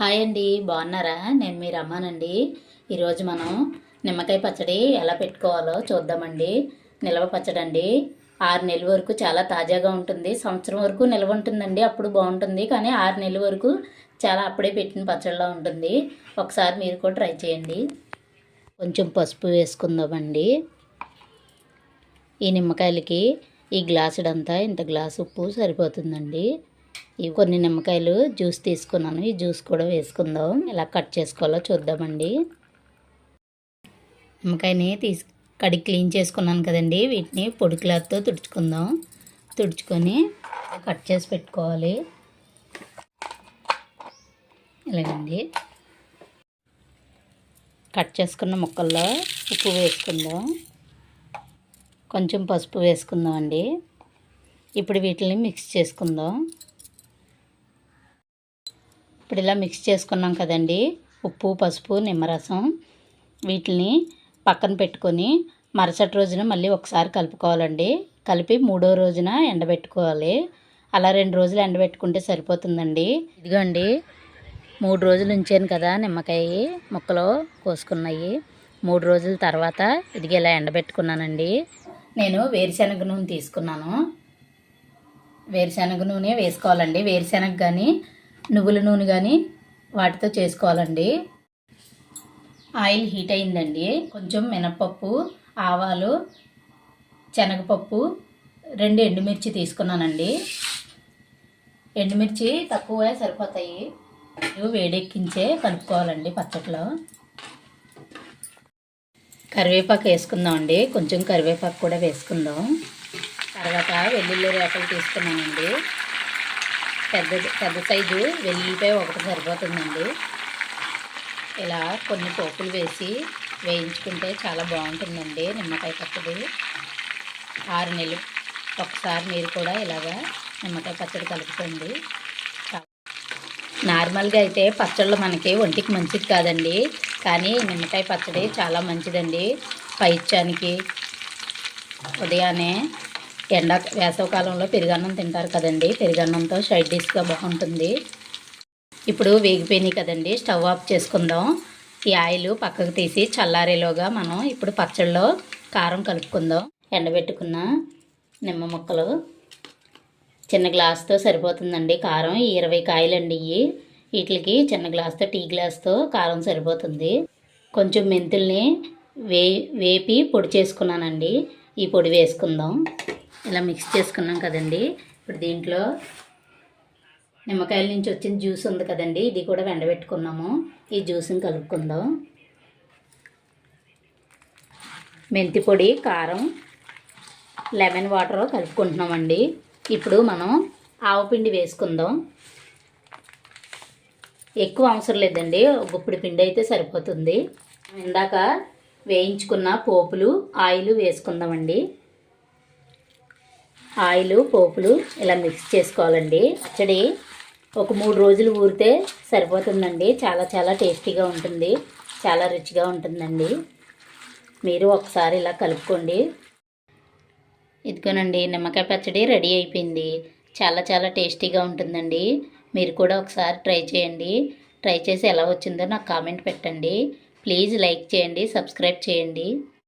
Hi అండి బాగున్నారా? నేను మీ రమ్మానండి ఈరోజు మనం నిమ్మకాయ పచ్చడి ఎలా పెట్టుకోవాలో చూద్దామండి. నిల్వ పచ్చడి అండి ఆరు నెలల వరకు చాలా తాజాగా ఉంటుంది. సంవత్సరం వరకు నిల్వ ఉంటుందండి అప్పుడు బాగుంటుంది. కానీ ఆరు నెలల వరకు చాలా అప్పుడే పెట్టిన పచ్చడిలా ఉంటుంది. ఒకసారి మీరు కూడా ట్రై చేయండి. కొంచెం పసుపు వేసుకుందామండి. ఈ నిమ్మకాయలకి ఈ గ్లాసుడంతా ఇంత గ్లాసు ఉప్పు సరిపోతుందండి. ఇవి కొన్ని నిమ్మకాయలు జ్యూస్ తీసుకున్నాను. ఈ జ్యూస్ కూడా వేసుకుందాం. ఎలా కట్ చేసుకోవాలో చూద్దామండి. నిమ్మకాయని తీసి కడిగి క్లీన్ చేసుకున్నాను కదండి. వీటిని పొడి క్లాత్తో తుడుచుకుందాం. తుడుచుకొని కట్ చేసి పెట్టుకోవాలి. ఇలాగండి. కట్ చేసుకున్న ముక్కల్లో ఉప్పు వేసుకుందాం. కొంచెం పసుపు వేసుకుందాం అండి ఇప్పుడు వీటిని మిక్స్ చేసుకుందాం. ఇప్పుడు ఇలా మిక్స్ చేసుకున్నాం కదండి. ఉప్పు పసుపు నిమ్మరసం వీటిని పక్కన పెట్టుకొని మరుసటి రోజున మళ్ళీ ఒకసారి కలుపుకోవాలండి. కలిపి మూడో రోజున ఎండబెట్టుకోవాలి. అలా రెండు రోజులు ఎండబెట్టుకుంటే సరిపోతుందండి. ఇదిగోండి మూడు రోజులు ఉంచాను కదా నిమ్మకాయ ముక్కలు కోసుకున్నాయి. మూడు రోజుల తర్వాత ఇదిగి ఇలా ఎండబెట్టుకున్నానండి. నేను వేరుశనగ నూనె తీసుకున్నాను. వేరుశనగ నూనె వేసుకోవాలండి. వేరుశనగ కానీ నువ్వుల నూనె కానీ వాటితో చేసుకోవాలండి. ఆయిల్ హీట్ అయిందండి. కొంచెం మినప్పప్పు ఆవాలు శనగపప్పు రెండు ఎండుమిర్చి తీసుకున్నానండి. ఎండుమిర్చి తక్కువ సరిపోతాయి. వేడెక్కించే కలుపుకోవాలండి పచ్చట్లో. కరివేపాకు వేసుకుందామండి. కొంచెం కరివేపాకు కూడా వేసుకుందాం. తర్వాత వెల్లుల్లి రేపలు తీసుకున్నానండి. పెద్ద పెద్ద సైజు వెల్లిపాయ ఒకటి సరిపోతుందండి. ఇలా కొన్ని పోపులు వేసి వేయించుకుంటే చాలా బాగుంటుందండి నిమ్మకాయ పచ్చడి. ఆరు నెలలు ఒకసారి మీరు కూడా ఇలాగా నిమ్మకాయ పచ్చడి కలుపుకోండి. నార్మల్గా అయితే పచ్చళ్ళు మనకి ఒంటికి మంచిది కాదండి. కానీ నిమ్మకాయ పచ్చడి చాలా మంచిదండి. పైత్యానికి ఉదయాన్నే ఎండా వేసవకాలంలో పెరుగన్నం తింటారు కదండి. పెరుగన్నంతో సైడ్ డిష్గా బాగుంటుంది. ఇప్పుడు వేగిపోయినాయి కదండి. స్టవ్ ఆఫ్ చేసుకుందాం. ఈ ఆయిల్ పక్కకు తీసి చల్లారేలోగా మనం ఇప్పుడు పచ్చళ్ళలో కారం కలుపుకుందాం. ఎండబెట్టుకున్న నిమ్మ ముక్కలు. చిన్న గ్లాస్తో సరిపోతుందండి కారం. ఇరవై కాయలండి ఇవి వీటికి చిన్న గ్లాస్తో టీ గ్లాస్తో కారం సరిపోతుంది. కొంచెం మెంతుల్ని వే వేపి పొడి చేసుకున్నానండి. ఈ పొడి వేసుకుందాం. ఇలా మిక్స్ చేసుకున్నాం కదండి. ఇప్పుడు దీంట్లో నిమ్మకాయల నుంచి వచ్చిన జ్యూస్ ఉంది కదండి. ఇది కూడా వెండబెట్టుకున్నాము. ఈ జ్యూస్ని కలుపుకుందాం. మెంతి పొడి కారం లెమన్ వాటర్ కలుపుకుంటున్నామండి. ఇప్పుడు మనం ఆవపిండి వేసుకుందాం. ఎక్కువ అవసరం లేదండి. గుప్పిడి పిండి అయితే సరిపోతుంది. ఇందాక వేయించుకున్న పోపులు ఆయిల్ వేసుకుందామండి. ఆయిల్ పోపులు ఇలా మిక్స్ చేసుకోవాలండి. పచ్చడి ఒక మూడు రోజులు ఊరితే సరిపోతుందండి. చాలా చాలా టేస్టీగా ఉంటుంది. చాలా రుచిగా ఉంటుందండి. మీరు ఒకసారి ఇలా కలుపుకోండి. ఇదిగోనండి నిమ్మకాయ పచ్చడి రెడీ అయిపోయింది. చాలా చాలా టేస్టీగా ఉంటుందండి. మీరు కూడా ఒకసారి ట్రై చేయండి. ట్రై చేసి ఎలా వచ్చిందో నాకు కామెంట్ పెట్టండి. ప్లీజ్ లైక్ చేయండి సబ్స్క్రైబ్ చేయండి.